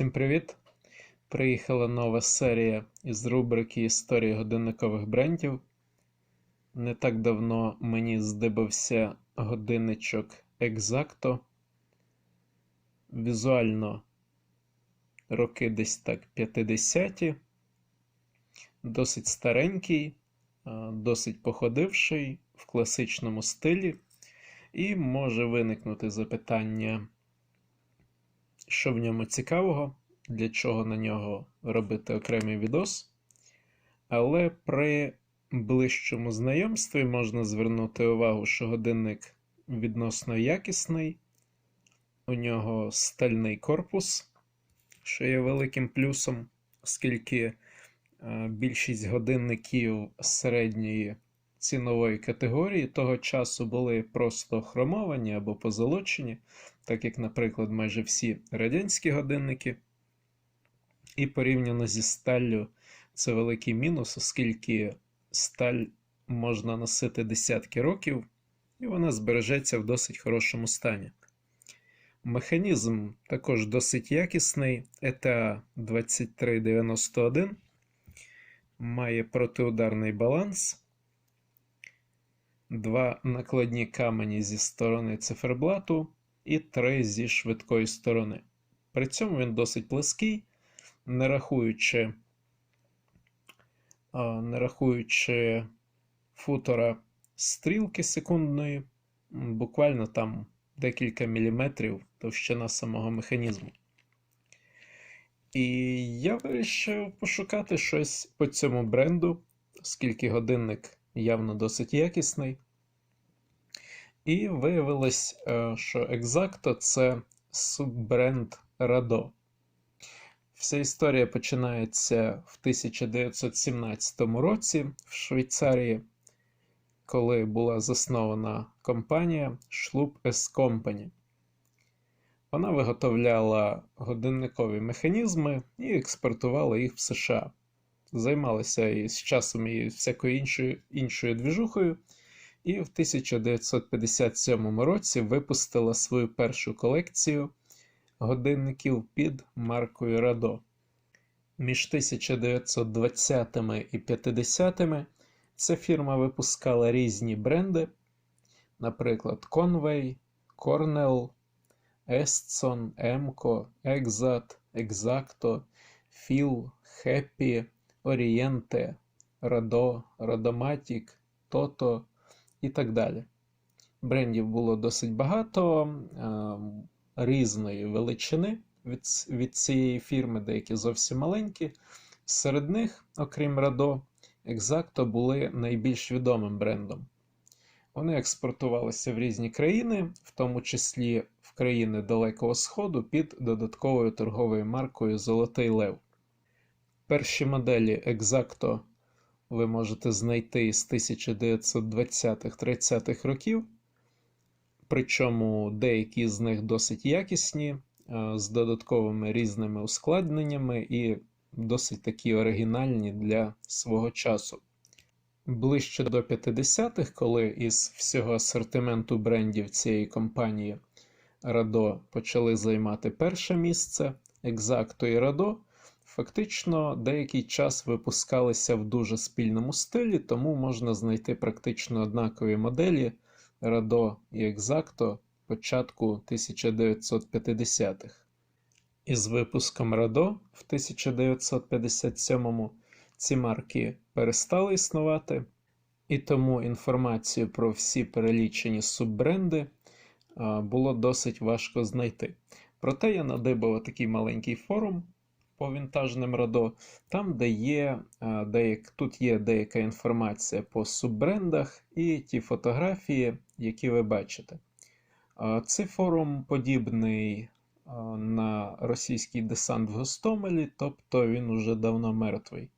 Всім привіт! Приїхала нова серія із рубрики Історії годинникових брендів. Не так давно мені здибався годинничок Exacto. Візуально роки десь так 50-ті. Досить старенький, досить походивший в класичному стилі. І може виникнути запитання що в ньому цікавого, для чого на нього робити окремий відос. Але при ближчому знайомстві можна звернути увагу, що годинник відносно якісний, у нього стальний корпус, що є великим плюсом, оскільки е, більшість годинників середньої цінової категорії того часу були просто хромовані або позолочені, так як, наприклад, майже всі радянські годинники. І порівняно зі сталлю це великий мінус, оскільки сталь можна носити десятки років, і вона збережеться в досить хорошому стані. Механізм також досить якісний. ETA 2391 має протиударний баланс два накладні камені зі сторони циферблату і три зі швидкої сторони. При цьому він досить плеский, не рахуючи, не рахуючи футора стрілки секундної, буквально там декілька міліметрів товщина самого механізму. І я вирішив пошукати щось по цьому бренду, оскільки годинник явно досить якісний. І виявилось, е, що Exacto це суббренд Rado. Вся історія починається в 1917 році в Швейцарії, коли була заснована компанія Schlup S Company. Вона виготовляла годинникові механізми і експортувала їх в США займалися і з часом і всякою іншою іншою двіжухою, і в 1957 році випустила свою першу колекцію годинників під маркою Радо. Між 1920 і 50-ми ця фірма випускала різні бренди, наприклад, Conway, Cornell, Estson, Emco, Exat, Exacto, Phil, Happy, Орієнте, Радо, Радоматік, Тото і так далі. Брендів було досить багато е, різної величини від від цієї фірми, деякі зовсім маленькі. Серед них, окрім Радо, Exacto були найбільш відомим брендом. Вони експортувалися в різні країни, в тому числі в країни Далекого Сходу під додатковою торговою маркою Золотий Лев. Перші моделі Exacto ви можете знайти з 1920-30-х років, причому деякі з них досить якісні, з додатковими різними ускладненнями і досить такі оригінальні для свого часу. Ближче до 50-х, коли із всього асортименту брендів цієї компанії Rado почали займати перше місце, Exacto і Rado Фактично, деякий час випускалися в дуже спільному стилі, тому можна знайти практично однакові моделі Радо і Exacto початку 1950-х. Із випуском Радо в 1957-му ці марки перестали існувати, і тому інформацію про всі перелічені суббренди було досить важко знайти. Проте я надибав такий маленький форум по вінтажним радо, там, де є е, деяк, тут є деяка інформація по суббрендах і ті фотографії, які ви бачите. Цей форум подібний на російський десант в Гостомелі, тобто він уже давно мертвий.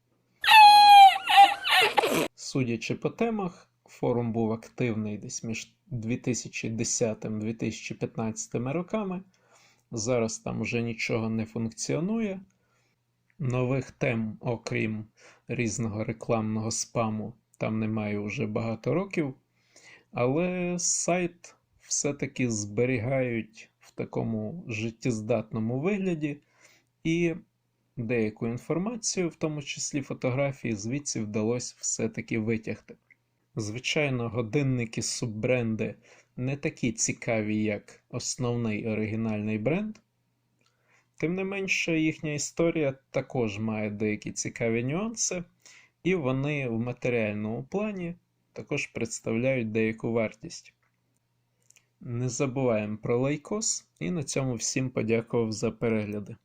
Судячи по темах, форум був активний десь між 2010-2015 роками. Зараз там вже нічого не функціонує. Нових тем, окрім різного рекламного спаму, там немає вже багато років. Але сайт все-таки зберігають в такому життєздатному вигляді. і деяку інформацію, в тому числі фотографії, звідси вдалося все-таки витягти. Звичайно, годинники суббренди не такі цікаві, як основний оригінальний бренд. Тим не менше, їхня історія також має деякі цікаві нюанси, і вони в матеріальному плані також представляють деяку вартість. Не забуваємо про лайкос, і на цьому всім подякував за перегляди.